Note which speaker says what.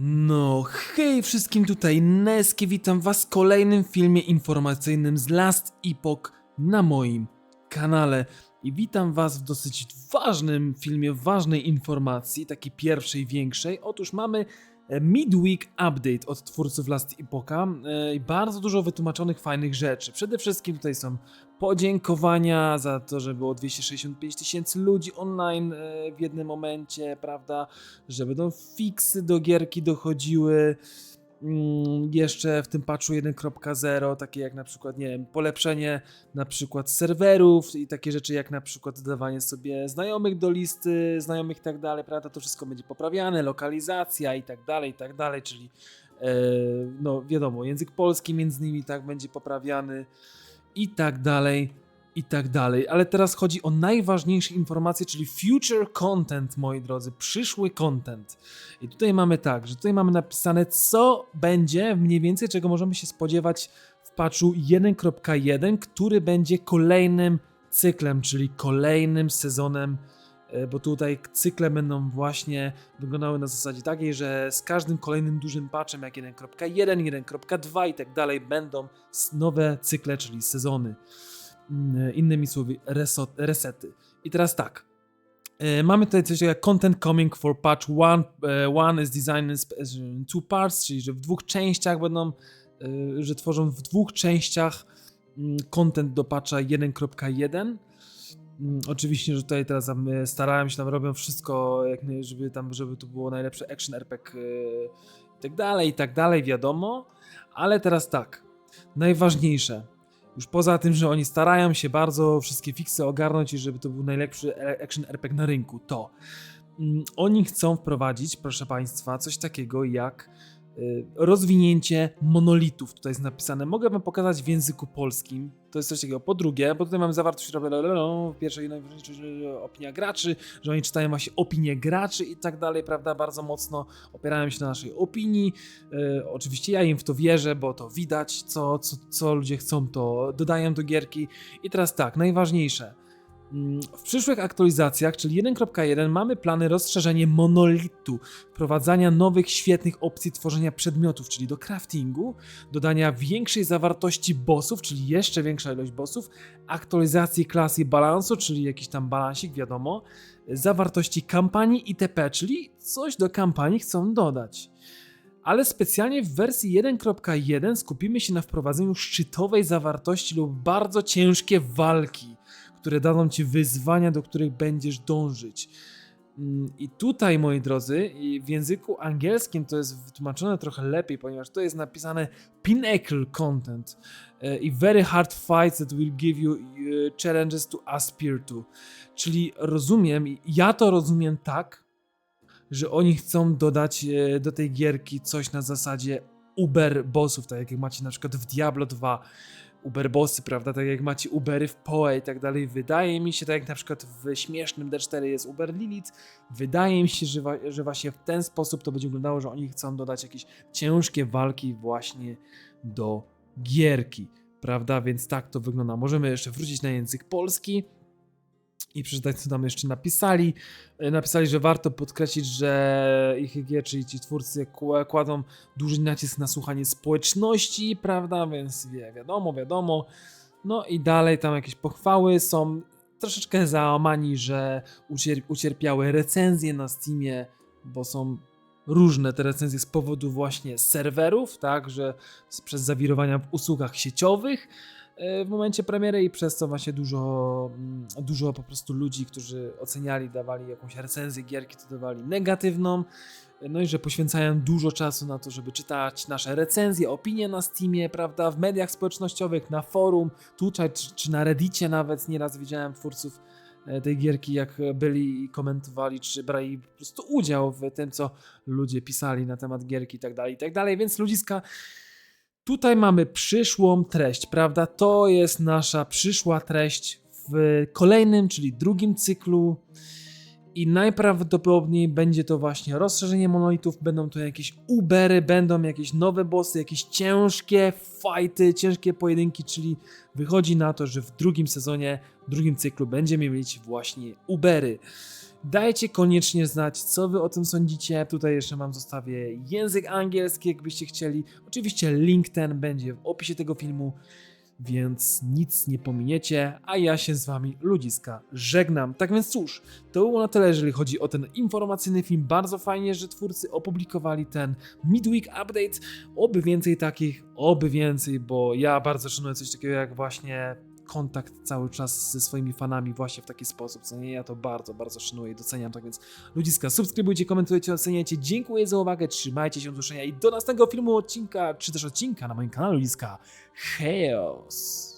Speaker 1: No, hej wszystkim tutaj Neski, witam was w kolejnym filmie informacyjnym z Last Epoch na moim kanale. I witam was w dosyć ważnym filmie, ważnej informacji, takiej pierwszej, większej. Otóż mamy Midweek Update od twórców Last Epocha e, i bardzo dużo wytłumaczonych fajnych rzeczy. Przede wszystkim tutaj są podziękowania za to, że było 265 tysięcy ludzi online e, w jednym momencie, prawda? Że będą fixy do gierki dochodziły. Mm, Jeszcze w tym patchu 1.0, takie jak na przykład, nie wiem, polepszenie na przykład serwerów i takie rzeczy jak na przykład dodawanie sobie znajomych do listy, znajomych i tak dalej, prawda? To wszystko będzie poprawiane, lokalizacja i tak dalej, i tak dalej, czyli e, no wiadomo, język polski między innymi tak będzie poprawiany i tak dalej, i tak dalej. Ale teraz chodzi o najważniejsze informacje, czyli future content, moi drodzy, przyszły content. I tutaj mamy tak, że tutaj mamy napisane, co będzie mniej więcej, czego możemy się spodziewać w patchu 1.1, który będzie kolejnym cyklem, czyli kolejnym sezonem e, bo tutaj cykle będą właśnie wyglądały na zasadzie takiej, że z każdym kolejnym dużym patchem, jak 1.1, 1.2 i tak dalej, będą nowe cykle, czyli sezony. Mm, Innymi słowy, resety. I teraz tak. e, Mamy tutaj coś jak content coming for patch one, e, one is designed in two parts, czyli że w dwóch częściach będą, e, że tworzą w dwóch częściach mm, content do patcha 1.1. Mm, Oczywiście, że tutaj teraz starałem się tam, robią wszystko, żeby tam, żeby to było najlepsze action RPG i tak dalej, i tak dalej, wiadomo. Ale teraz tak, najważniejsze, już poza tym, że oni starają się bardzo wszystkie fiksy ogarnąć i żeby to był najlepszy e- action RPG na rynku, to mm, oni chcą wprowadzić, proszę Państwa, coś takiego jak rozwinięcie monolitów. Tutaj jest napisane. Mogę Wam pokazać w języku polskim. To jest coś takiego. Po drugie, bo tutaj mamy zawartość w pierwszej opinia graczy, że oni czytają właśnie opinię graczy i tak dalej, prawda? Bardzo mocno opierają się na naszej opinii. E, oczywiście ja im w to wierzę, bo to widać, co, co, co ludzie chcą, to dodają do gierki. I teraz tak, najważniejsze. Mm, W przyszłych aktualizacjach, czyli 1.1, mamy plany rozszerzenie monolitu, wprowadzania nowych, świetnych opcji tworzenia przedmiotów, czyli do craftingu, dodania większej zawartości bossów, czyli jeszcze większa ilość bossów, aktualizacji klasy balansu, czyli jakiś tam balansik, wiadomo, zawartości kampanii itp., czyli coś do kampanii chcą dodać ale specjalnie w wersji 1.1 skupimy się na wprowadzeniu szczytowej zawartości lub bardzo ciężkie walki, które dadzą ci wyzwania, do których będziesz dążyć. Mm, I tutaj, moi drodzy, w języku angielskim to jest wytłumaczone trochę lepiej, ponieważ to jest napisane pinnacle content e, i very hard fights that will give you e, challenges to aspire to. Czyli rozumiem, ja to rozumiem tak, że oni chcą dodać e, do tej gierki coś na zasadzie Uber bossów, tak jak macie na przykład w Diablo 2 Uber bossy, prawda, tak jak macie Ubery w Poe i tak dalej. Wydaje mi się, tak jak na przykład w śmiesznym D4 jest Uber Lilith, wydaje mi się, że, że właśnie w ten sposób to będzie wyglądało, że oni chcą dodać jakieś ciężkie walki właśnie do gierki, prawda, więc tak to wygląda. Możemy jeszcze wrócić na język polski i przeczytać, co tam jeszcze napisali. E, Napisali, że warto podkreślić, że IHG, czyli ci twórcy, kła- kładą duży nacisk na słuchanie społeczności, prawda? Więc wie, wiadomo, wiadomo. No i dalej tam jakieś pochwały są. Troszeczkę załamani, że ucier- ucierpiały recenzje na Steamie, bo są różne te recenzje z powodu właśnie serwerów, tak, że przez zawirowania w usługach sieciowych w momencie premiery i przez co właśnie dużo, mm, dużo po prostu ludzi, którzy oceniali, dawali jakąś recenzję gierki, to dawali negatywną. No i że poświęcają dużo czasu na to, żeby czytać nasze recenzje, opinie na Steamie, prawda, w mediach społecznościowych, na forum, tutaj czy, czy na Reddicie nawet nieraz widziałem twórców e, tej gierki, jak byli i komentowali, czy brali po prostu udział w tym, co ludzie pisali na temat gierki i tak dalej, i tak dalej, więc ludziska Tutaj mamy przyszłą treść, prawda? To jest nasza przyszła treść w kolejnym, czyli drugim cyklu. I najprawdopodobniej będzie to właśnie rozszerzenie monolitów, będą to jakieś ubery, będą jakieś nowe bossy, jakieś ciężkie fighty, ciężkie pojedynki, czyli wychodzi na to, że w drugim sezonie, w drugim cyklu będziemy mieć właśnie ubery. Dajcie koniecznie znać, co wy o tym sądzicie. Tutaj jeszcze mam zostawię język angielski, jakbyście chcieli. Oczywiście link ten będzie w opisie tego filmu, więc nic nie pominiecie, a ja się z wami, ludziska, żegnam. Tak więc cóż, to było na tyle, jeżeli chodzi o ten informacyjny film. Bardzo fajnie, że twórcy opublikowali ten Midweek Update. Oby więcej takich, oby więcej, bo ja bardzo szanuję coś takiego jak właśnie kontakt cały czas ze swoimi fanami właśnie w taki sposób, co nie, ja to bardzo, bardzo szanuję i doceniam, tak więc ludziska, subskrybujcie, komentujcie, oceniajcie, dziękuję za uwagę, trzymajcie się, do usłyszenia i do następnego filmu, odcinka, czy też odcinka na moim kanale ludziska, Chaos!